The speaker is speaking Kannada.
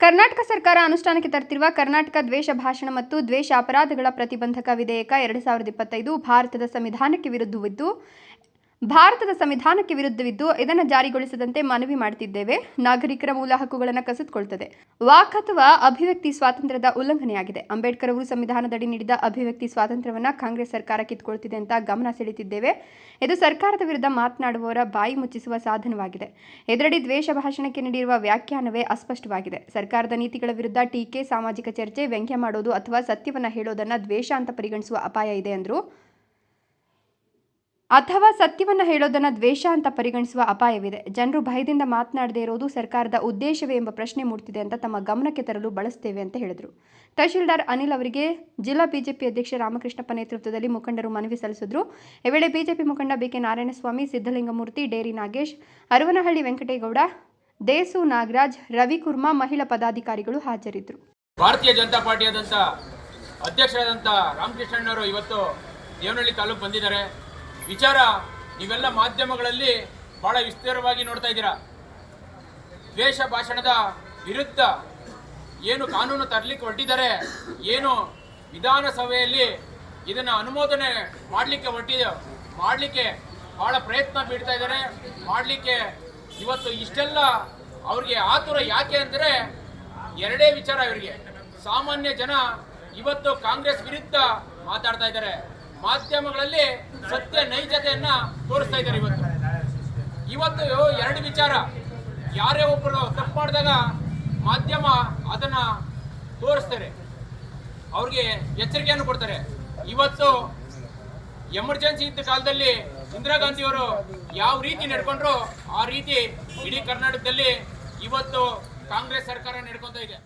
ಕರ್ನಾಟಕ ಸರ್ಕಾರ ಅನುಷ್ಠಾನಕ್ಕೆ ತರ್ತಿರುವ ಕರ್ನಾಟಕ ದ್ವೇಷ ಭಾಷಣ ಮತ್ತು ದ್ವೇಷ ಅಪರಾಧಗಳ ಪ್ರತಿಬಂಧಕ ವಿಧೇಯಕ ಎರಡು ಸಾವಿರದ ಇಪ್ಪತ್ತೈದು ಭಾರತದ ಸಂವಿಧಾನಕ್ಕೆ ವಿರುದ್ಧವಿದ್ದು ಭಾರತದ ಸಂವಿಧಾನಕ್ಕೆ ವಿರುದ್ಧವಿದ್ದು ಇದನ್ನು ಜಾರಿಗೊಳಿಸದಂತೆ ಮನವಿ ಮಾಡುತ್ತಿದ್ದೇವೆ ನಾಗರಿಕರ ಮೂಲ ಹಕ್ಕುಗಳನ್ನು ಕಸಿದುಕೊಳ್ತದೆ. ವಾಕ್ ಅಥವಾ ಅಭಿವ್ಯಕ್ತಿ ಸ್ವಾತಂತ್ರ್ಯದ ಉಲ್ಲಂಘನೆಯಾಗಿದೆ. ಅಂಬೇಡ್ಕರ್ ಅವರು ಸಂವಿಧಾನದಡಿ ನೀಡಿದ ಅಭಿವ್ಯಕ್ತಿ ಸ್ವಾತಂತ್ರ್ಯವನ್ನು ಕಾಂಗ್ರೆಸ್ ಸರ್ಕಾರ ಕಿತ್ಕೊಳ್ತಿದೆ ಅಂತ ಗಮನ ಸೆಳೆತಿದ್ದೇವೆ. ಇದು ಸರ್ಕಾರದ ವಿರುದ್ಧ ಮಾತನಾಡುವವರ ಬಾಯಿ ಮುಚ್ಚಿಸುವ ಸಾಧನವಾಗಿದೆ. ಇದರಡಿ ದ್ವೇಷ ಭಾಷಣಕ್ಕೆ ನೀಡಿರುವ ವ್ಯಾಖ್ಯಾನವೇ ಅಸ್ಪಷ್ಟವಾಗಿದೆ. ಸರ್ಕಾರದ ನೀತಿಗಳ ವಿರುದ್ಧ ಟೀಕೆ, ಸಾಮಾಜಿಕ ಚರ್ಚೆ, ವ್ಯಂಗ್ಯ ಮಾಡೋದು ಅಥವಾ ಸತ್ಯವನ್ನು ಹೇಳೋದನ್ನ ದ್ವೇಷ ಅಂತ ಪರಿಗಣಿಸುವ ಅಪಾಯ ಇದೆ ಎಂದರು ಅಥವಾ ಸತ್ಯವನ್ನು ಹೇಳೋದನ್ನು ದ್ವೇಷ ಅಂತ ಪರಿಗಣಿಸುವ ಅಪಾಯವಿದೆ. ಜನರು ಭಯದಿಂದ ಮಾತನಾಡದೇ ಇರೋದು ಸರ್ಕಾರದ ಉದ್ದೇಶವೇ ಎಂಬ ಪ್ರಶ್ನೆ ಮೂಡ್ತಿದೆ ಅಂತ ತಮ್ಮ ಗಮನಕ್ಕೆ ತರಲು ಬಳಸ್ತೇವೆ ಅಂತ ಹೇಳಿದರು. ತಹಶೀಲ್ದಾರ್ ಅನಿಲ್ ಅವರಿಗೆ ಜಿಲ್ಲಾ ಬಿಜೆಪಿ ಅಧ್ಯಕ್ಷ ರಾಮಕೃಷ್ಣಪ್ಪ ನೇತೃತ್ವದಲ್ಲಿ ಮುಖಂಡರು ಮನವಿ ಸಲ್ಲಿಸಿದ್ರು. ಈ ವೇಳೆ ಬಿಜೆಪಿ ಮುಖಂಡ ಬಿಕೆ ನಾರಾಯಣಸ್ವಾಮಿ ಸಿದ್ದಲಿಂಗಮೂರ್ತಿ ಡೇರಿ ನಾಗೇಶ್, ಅರವನಹಳ್ಳಿ ವೆಂಕಟೇಗೌಡ, ದೇಸು ನಾಗರಾಜ್ ರವಿಕುರ್ಮಾ ಮಹಿಳಾ ಪದಾಧಿಕಾರಿಗಳು ಹಾಜರಿದ್ದರು. ಭಾರತೀಯ ಜನತಾ ಪಾರ್ಟಿಯಾದಂಥ ಅಧ್ಯಕ್ಷರಾದಂಥ ರಾಮಕೃಷ್ಣಣ್ಣವರು ಇವತ್ತು ದೇವನಹಳ್ಳಿ ತಾಲೂಕು ಬಂದಿದ್ದಾರೆ. ವಿಚಾರ, ನೀವೆಲ್ಲ ಮಾಧ್ಯಮಗಳಲ್ಲಿ ಬಹಳ ವಿಸ್ತಾರವಾಗಿ ನೋಡ್ತಾ ಇದ್ದೀರಾ? ದ್ವೇಷ ಭಾಷಣದ ವಿರುದ್ಧ ಏನು ಕಾನೂನು ತರಲಿಕ್ಕೆ ಹೊರಟಿದ್ದಾರೆ, ಏನು ವಿಧಾನಸಭೆಯಲ್ಲಿ ಇದನ್ನು ಅನುಮೋದನೆ ಮಾಡಲಿಕ್ಕೆ ಹೊರಟಿದ ಮಾಡಲಿಕ್ಕೆ ಬಹಳ ಪ್ರಯತ್ನ ಬೀಳ್ತಾ ಇದ್ದಾರೆ. ಮಾಡಲಿಕ್ಕೆ ಇವತ್ತು ಇಷ್ಟೆಲ್ಲ ಅವ್ರಿಗೆ ಆತುರ ಯಾಕೆ ಅಂದರೆ ಎರಡೇ ವಿಚಾರ ಇವರಿಗೆ. ಸಾಮಾನ್ಯ ಜನ ಇವತ್ತು ಕಾಂಗ್ರೆಸ್ ವಿರುದ್ಧ ಮಾತಾಡ್ತಾ ಇದ್ದಾರೆ. ಮಾಧ್ಯಮಗಳಲ್ಲಿ ಸತ್ಯ ನೈಜತೆಯನ್ನ ತೋರಿಸ್ತಾ ಇದ್ದಾರೆ ಇವತ್ತು. ಇವತ್ತು ಎರಡು ವಿಚಾರ. ಯಾರೇ ಒಬ್ಬರು ತಪ್ಪು ಮಾಡಿದಾಗ ಮಾಧ್ಯಮ ಅದನ್ನ ತೋರಿಸ್ತಾರೆ. ಅವ್ರಿಗೆ ಎಚ್ಚರಿಕೆಯನ್ನು ಕೊಡ್ತಾರೆ. ಇವತ್ತು ಎಮರ್ಜೆನ್ಸಿ ಇದ್ದ ಕಾಲದಲ್ಲಿ ಇಂದಿರಾ ಗಾಂಧಿಯವರು ಯಾವ ರೀತಿ ನಡ್ಕೊಂಡ್ರು ಆ ರೀತಿ ಇಡೀ ಕರ್ನಾಟಕದಲ್ಲಿ ಇವತ್ತು ಕಾಂಗ್ರೆಸ್ ಸರ್ಕಾರ ನಡ್ಕೊತಾ ಇದೆ.